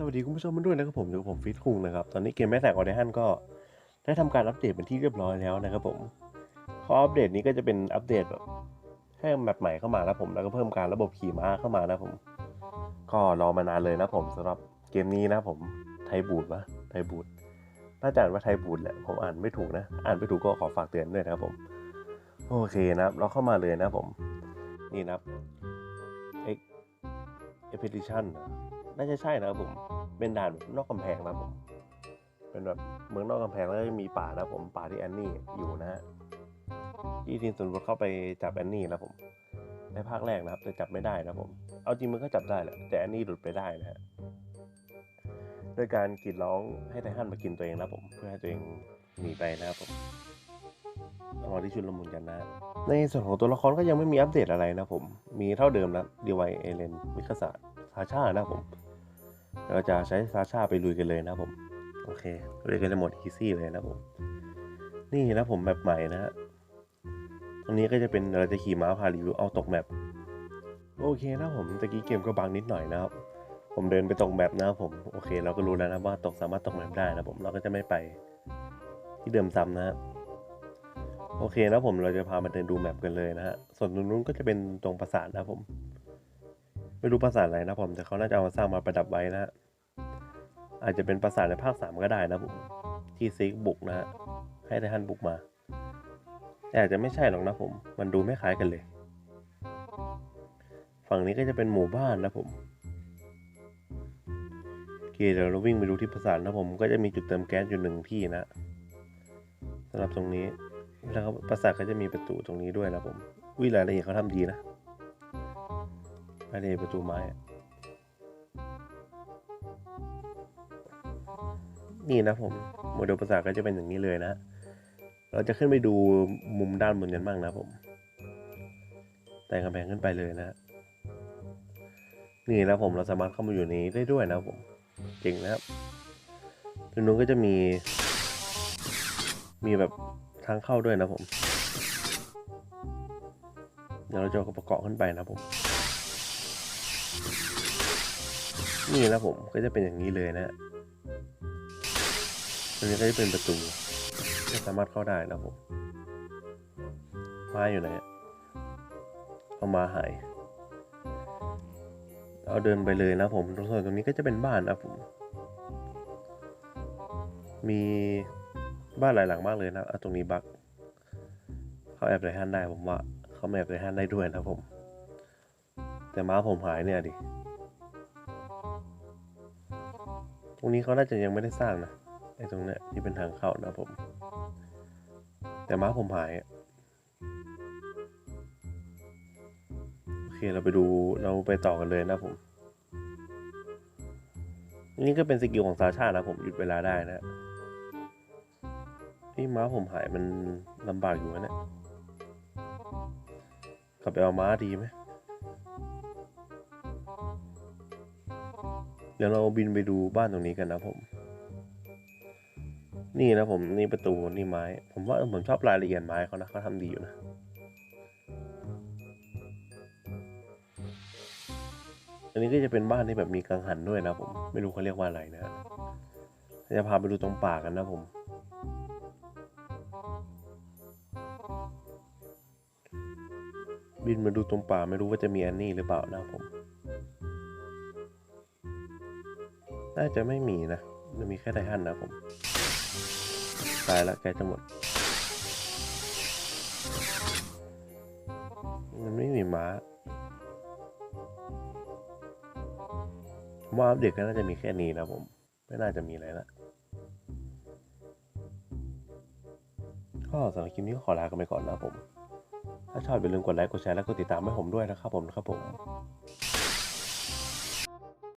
สวัสดีคุณผู้ชมมาด้วยนะครับผมอยู่กับผมฟิตคุงนะครับ ตอนนี้เกมแม่แสงออเดฮันก็ได้ทำการอัปเดตเป็นที่เรียบร้อยแล้วนะครับผมข้ออัปเดตนี้ก็จะเป็นอัปเดตแบบให้แมปใหม่เข้ามาแล้วผมแล้วก็เพิ่มการระบบขี่ม้าเข้ามานะผม ก็รอมานานเลยนะผมสำหรับเกมนี้นะผมไทยบูดวะไทยบูดน่าจะอ่านว่าไทยบูดแหละผมอ่านไม่ถูกนะ อ่านไม่ถูกก็ขอฝากเตือนด้วยนะครับผม โอเคนะครับ เราเข้ามาเลยนะผม นี่นะครับ Ex Expedition น่าจะใช่นะครับผม เป็นด่านแบบนอกกำแพงนะครับผม เป็นแบบเมืองนอกกำแพงแล้วก็มีป่านะผมป่าที่แอนนี่อยู่นะฮะที่ทีมส่วนรถเข้าไปจับแอนนี่นะผม ในภาคแรกนะครับแต่จับไม่ได้นะผม เอาจริงมันก็จับได้แหละแต่แอนนี่หลุดไปได้นะฮะโดยการกรีดร้องให้ไททันมากินตัวเองนะผม เพื่อให้ตัวเองหนีไปนะครับผมรอที่ชุดละมุนกันนะ ในส่วนของตัวละครก็ยังไม่มีอัปเดตอะไรนะผม มีเท่าเดิมนะดีไวเอเลนมิคาสะซาชานะผม เราจะใช้ซาชาไปลุยกันเลยนะผม โอเคเลยกันจะหมดอีซี่เลยนะผม นี่นะผมแบบใหม่นะฮะตรงนี้ก็จะเป็นเราจะขี่ม้าพารีวิวเอาตกแมปโอเคนะผมตะกี้เกมก็บังนิดหน่อยนะครับ ผมเดินไปตกแมปนะครับผมโอเค เราก็รู้แล้วนะว่าตกสามารถตกแมปได้นะผมเราก็จะไม่ไปที่เดิมซ้ำนะฮะโอเคนะผมเราจะพามาเดินดูแมปกันเลยนะฮะส่วนตรงนู้นก็จะเป็นตรงปราสาทนะผม ไม่รู้ปราสาทอะไรนะผม แต่เขาน่าจะเอามาสร้างมาประดับไว้นะฮะ อาจจะเป็นปราสาทในภาคสามก็ได้นะผมที่ซิกบุกนะฮะ ให้ไททันบุกมา แต่อาจจะไม่ใช่หรอกนะผม มันดูไม่คล้ายกันเลย ฝั่งนี้ก็จะเป็นหมู่บ้านนะผมโอเคเดี๋ยวเราวิ่งไปดูที่ปราสาทนะผม ก็จะมีจุดเติมแก๊สอยู่หนึ่งที่นะสำหรับตรงนี้แล้วปราสาทก็จะมีประตูตรงนี้ด้วยนะผมวิรายละเอียดเขาทำดีนะ รายละเดประตูไม้ นี่นะผมโมเดลปราสาก็จะเป็นอย่างนี้เลยนะ เราจะขึ้นไปดูมุมด้านบนกันบ้างนะผมแต่งกำแพงขึ้นไปเลยนะ นี่นะผมเราสามารถเข้ามาอยู่นี้ได้ด้วยนะผมเจ๋งนะครับตรงนู้นก็จะมี มีแบบทางเข้าด้วยนะผม เดี๋ยวเราจะประกอบขึ้นไปนะผม นี่นะผมก็จะเป็นอย่างนี้เลยนะตรงนี้ก็จะเป็นประตูไม่สามารถเข้าได้นะผมมาอยู่ไหนอะเอามาหาย เอาเดินไปเลยนะผมตรงส่วนตรงนี้ก็จะเป็นบ้านนะผม มีบ้านหลายหลังมากเลยนะเอาตรงนี้บักเขาแอบไรฮันได้ผมว่า เขาแอบไรฮันได้ด้วยนะผม แต่ม้าผมหายเนี่ยดิ ตรงนี้เขาน่าจะยังไม่ได้สร้างนะไอ้ตรงเนี้ยที่เป็นทางเข้านะผม แต่ม้าผมหายอะโอเคเราไปดูเราไปต่อกันเลยนะผม นี่ก็เป็นสกิลของซาชานะผมหยุดเวลาได้นะที่ม้าผมหายมันลำบากอยู่นะเนี่ยกลับไปเอาม้าดีไหม เดี๋ยวเราบินไปดูบ้านตรงนี้กันนะผม นี่นะผมนี่ประตูนี่ไม้ ผมว่าเออผมชอบรายละเอียดไม้เขานะเขาทำดีอยู่นะอันนี้ก็จะเป็นบ้านที่แบบมีกังหันด้วยนะผมไม่รู้เขาเรียกว่าอะไรนะจะพาไปดูตรงป่ากันนะผมบินมาดูตรงป่าไม่รู้ว่าจะมีแอนนี่หรือเปล่านะผม น่าจะไม่มีนะมันมีแค่ไททันนะผม ตายละแกจะหมด มันไม่มีม้าผมว่าอัปเดตก็น่าจะมีแค่นี้นะผม ไม่น่าจะมีอะไรละก็สำหรับคลิปนี้ก็ขอลากันไปก่อนนะครับผม ถ้าชอบอย่าลืมกดไลค์ กดแชร์ และกดติดตามให้ผมด้วยนะครับผมครับผม